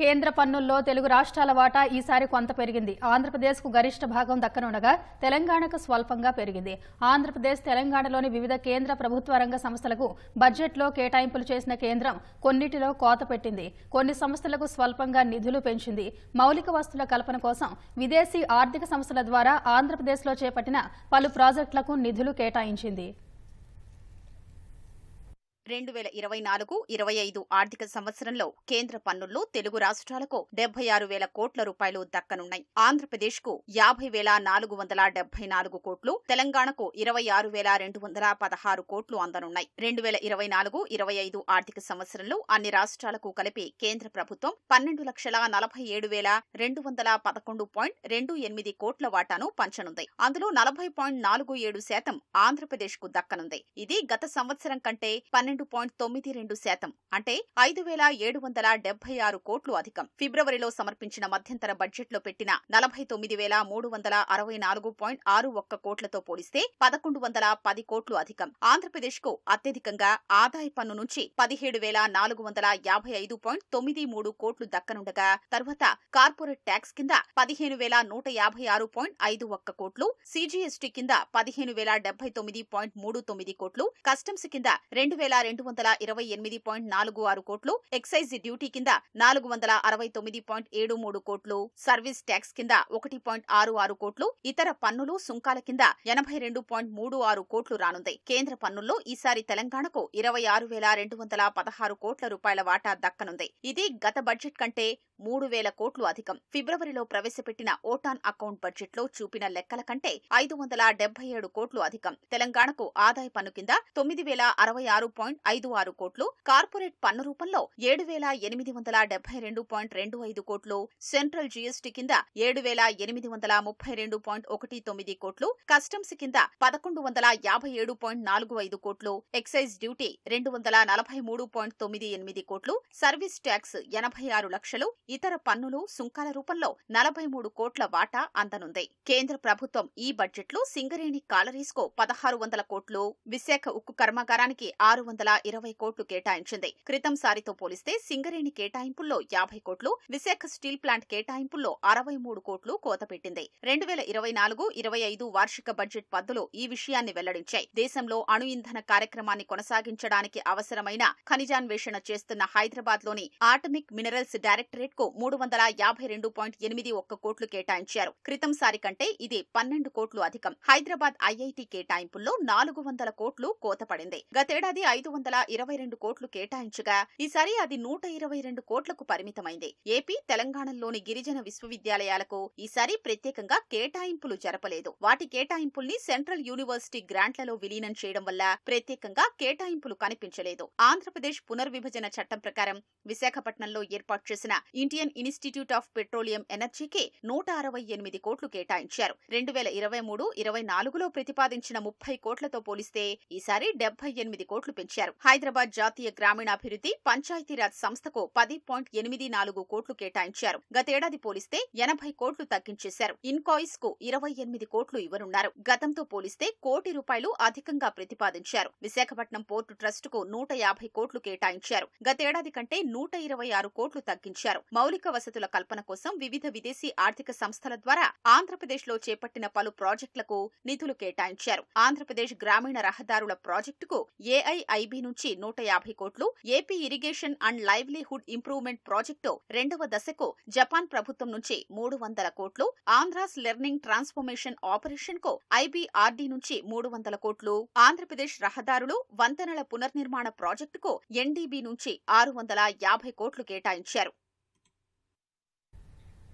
కేంద్ర పన్నుల్లో తెలుగు రాష్ట్రాల వాటా ఈసారి కొంత పెరిగింది. ఆంధ్రప్రదేశ్కు గరిష్ట భాగం దక్కనుండగా తెలంగాణకు స్వల్పంగా పెరిగింది. ఆంధ్రప్రదేశ్ తెలంగాణలోని వివిధ కేంద్ర ప్రభుత్వ రంగ సంస్థలకు బడ్జెట్లో కేటాయింపులు చేసిన కేంద్రం కొన్నిటిలో కోత పెట్టింది. కొన్ని సంస్థలకు స్వల్పంగా నిధులు పెంచింది. మౌలిక వస్తుల కల్పన కోసం విదేశీ ఆర్థిక సంస్థల ద్వారా ఆంధ్రప్రదేశ్లో చేపట్టిన పలు ప్రాజెక్టులకు నిధులు కేటాయించింది. రెండు వేల ఇరవై నాలుగు ఇరవై ఐదు ఆర్థిక సంవత్సరంలో కేంద్ర పన్నుల్లో తెలుగు రాష్ట్రాలకు డెబ్బై ఆరు వేల కోట్ల రూపాయలు దక్కనున్నాయి. ఆంధ్రప్రదేశ్కు యాభై వేల నాలుగు వందల డెబ్బై నాలుగు కోట్లు తెలంగాణకు ఇరవై ఆరు వేల రెండు వందల పదహారు కోట్లు అందనున్నాయి. రెండు వేల ఇరవై నాలుగు ఇరవై ఐదు ఆర్థిక సంవత్సరంలో అన్ని రాష్ట్రాలకు కలిపి కేంద్ర ప్రభుత్వం పన్నెండు లక్షల నలభై ఏడు వేల రెండు వందల పదకొండు పాయింట్ రెండు ఎనిమిది కోట్ల వాటాను పంచనుంది. అందులో నలభై పాయింట్ నాలుగు ఏడు శాతం ఆంధ్రప్రదేశ్కు దక్కనుంది. ఇది గత సంవత్సరం కంటే పన్నెండు పాయింట్ తొమ్మిది రెండు శాతం అంటే ఐదు వేల ఏడు వందల డెబ్బై ఆరు కోట్లు అధికం. ఫిబ్రవరిలో సమర్పించిన మధ్యంతర బడ్జెట్లో పెట్టిన నలభై తొమ్మిది వేల మూడు వందల అరవై నాలుగు పాయింట్ ఆరు ఒక్క కోట్లతో పోలిస్తే పదకొండు వందల పది కోట్లు అధికం. ఆంధ్రప్రదేశ్కు అత్యధికంగా ఆదాయ పన్ను నుంచి పదిహేడు వేల నాలుగు వందల యాభై ఐదు పాయింట్ తొమ్మిది మూడు కోట్లు దక్కనుండగా తర్వాత కార్పొరేట్ ట్యాక్స్ కింద పదిహేను వేల నూట యాభై ఆరు పాయింట్ ఐదు ఒక్క కోట్లు సీజీఎస్టీ కింద పదిహేను వేల డెబ్బై తొమ్మిది పాయింట్ మూడు తొమ్మిది కోట్లు కస్టమ్స్ కింద రెండు వేల రెండు వందల ఇరవై ఎనిమిది పాయింట్ నాలుగు ఆరు కోట్లు ఎక్సైజ్ డ్యూటీ కింద నాలుగు వందల అరవై తొమ్మిది పాయింట్ ఏడు మూడు కోట్లు సర్వీస్ ట్యాక్స్ కింద ఒకటి పాయింట్ ఆరు ఆరు కోట్లు ఇతర పన్నులు సుంకాల కింద ఎనభై రెండు పాయింట్ మూడు ఆరు కోట్లు రానుంది. కేంద్ర పన్నుల్లో ఈసారి తెలంగాణకు ఇరవై ఆరు వేల రెండు వందల పదహారు కోట్ల రూపాయల వాటా దక్కనుంది. ఇది గత బడ్జెట్ కంటే మూడు వేల కోట్లు అధికం. ఫిబ్రవరిలో ప్రవేశపెట్టిన ఓటాన్ అకౌంట్ బడ్జెట్లో చూపిన లెక్కల కంటే ఐదు వందల డెబ్బై ఏడు కోట్లు అధికం. తెలంగాణకు ఆదాయ పన్ను కింద తొమ్మిది వేల అరవై ఆరు పాయింట్ ఐదు ఆరు కోట్లు కార్పొరేట్ పన్ను రూపంలో ఏడు వేల ఎనిమిది వందల డెబ్బై రెండు పాయింట్ రెండు ఐదు కోట్లు సెంట్రల్ జీఎస్టీ కింద ఏడు వేల ఎనిమిది వందల ముప్పై రెండు పాయింట్ ఒకటి తొమ్మిది కోట్లు కస్టమ్స్ కింద పదకొండు వందల యాభై ఏడు పాయింట్ నాలుగు ఐదు కోట్లు ఎక్సైజ్ డ్యూటీ రెండు వందల నలభై మూడు పాయింట్ తొమ్మిది ఎనిమిది కోట్లు సర్వీస్ ట్యాక్స్ ఎనభై ఆరు లక్షలు ఇతర పన్నులు సుంకాల రూపంలో నలభై మూడు కోట్ల వాటా అందనుంది. కేంద్ర ప్రభుత్వం ఈ బడ్జెట్లో సింగరేణి కాలరీస్కో పదహారు వందల కోట్లు విశాఖ ఉక్కు కర్మాగారానికి ఆరు వందల ఇరవై కోట్లు కేటాయించింది. క్రితం సారితో పోలిస్తే సింగరేణి కేటాయింపుల్లో యాభై కోట్లు విశాఖ స్టీల్ ప్లాంట్ కేటాయింపుల్లో అరవై మూడు కోట్లు కోత పెట్టింది. రెండు వేల ఇరవై నాలుగు ఇరవై ఐదు వార్షిక బడ్జెట్ పద్దులు ఈ విషయాన్ని వెల్లడించాయి. దేశంలో అణు ఇంధన కార్యక్రమాన్ని కొనసాగించడానికి అవసరమైన ఖనిజాన్వేషణ చేస్తున్న హైదరాబాద్లోని ఆటమిక్ మినరల్స్ డైరెక్టరేట్కు మూడు వందల యాభై రెండు పాయింట్ ఎనిమిది ఒక్క కోట్లు కేటాయించారు. క్రితం సారి కంటే ఇది పన్నెండు కోట్లు అధికం. హైదరాబాద్ ఐఐటి కేటాయింపుల్లో నాలుగు వందల కోట్లు కోతపడింది గతేడాది ఐదు వందల ఇరవై రెండు కోట్లు కేటాయించగా ఈసారి అది నూట ఇరవై రెండు కోట్లకు పరిమితమైంది. ఏపీ తెలంగాణలోని గిరిజన విశ్వవిద్యాలయాలకు ఈసారి ప్రత్యేకంగా కేటాయింపులు జరపలేదు. వాటి కేటాయింపుల్ని సెంట్రల్ యూనివర్సిటీ గ్రాంట్లలో విలీనం చేయడం వల్ల ప్రత్యేకంగా కేటాయింపులు కనిపించలేదు. ఆంధ్రప్రదేశ్ పునర్విభజన చట్టం ప్రకారం విశాఖపట్నంలో ఏర్పాటు చేసిన ఇండియన్ ఇన్స్టిట్యూట్ ఆఫ్ పెట్రోలియం ఎనర్జీకి నూట అరవై ఎనిమిది కోట్లు కేటాయించారు. రెండు వేల ఇరవై మూడు ఇరవై నాలుగులో ప్రతిపాదించిన ముప్పై కోట్లతో పోలిస్తే ఈసారి డెబ్బై ఎనిమిది కోట్లు పెంచారు. హైదరాబాద్ జాతీయ గ్రామీణాభివృద్ధి పంచాయతీరాజ్ సంస్థకు పది పాయింట్ ఎనిమిది నాలుగు కోట్లు కేటాయించారు. గతేడాది పోలిస్తే ఎనభై కోట్లు తగ్గించేశారు. ఇన్కాయిస్కు ఇరవై ఎనిమిది కోట్లు ఇవ్వనున్నారు. గతంతో పోలిస్తే కోటి రూపాయలు అధికంగా ప్రతిపాదించారు. విశాఖపట్నం పోర్టు ట్రస్ట్కు నూట యాభై కోట్లు కేటాయించారు. గతేడాది కంటే నూట ఇరవై ఆరు కోట్లు తగ్గించారు. మౌలిక వసతుల కల్పన కోసం వివిధ విదేశీ ఆర్థిక సంస్థల ద్వారా ఆంధ్రప్రదేశ్లో చేపట్టిన పలు ప్రాజెక్టులకు నిధులు కేటాయించారు. ఆంధ్రప్రదేశ్ గ్రామీణ రహదారుల ప్రాజెక్టుకు ఏఐఐబి నుంచి నూట యాభై కోట్లు AP irrigation and livelihood improvement project రెండవ దశకు జపాన్ ప్రభుత్వం నుంచి మూడు వందల కోట్లు ఆంధ్రాస్ లెర్నింగ్ ట్రాన్స్ఫర్మేషన్ ఆపరేషన్కు ఐబీఆర్డీ నుంచి మూడు వందల కోట్లు ఆంధ్రప్రదేశ్ రహదారులు వంతెనల పునర్నిర్మాణ ప్రాజెక్టుకు ఎన్డీబీ నుంచి ఆరు వందల యాభై కోట్లు కేటాయించారు.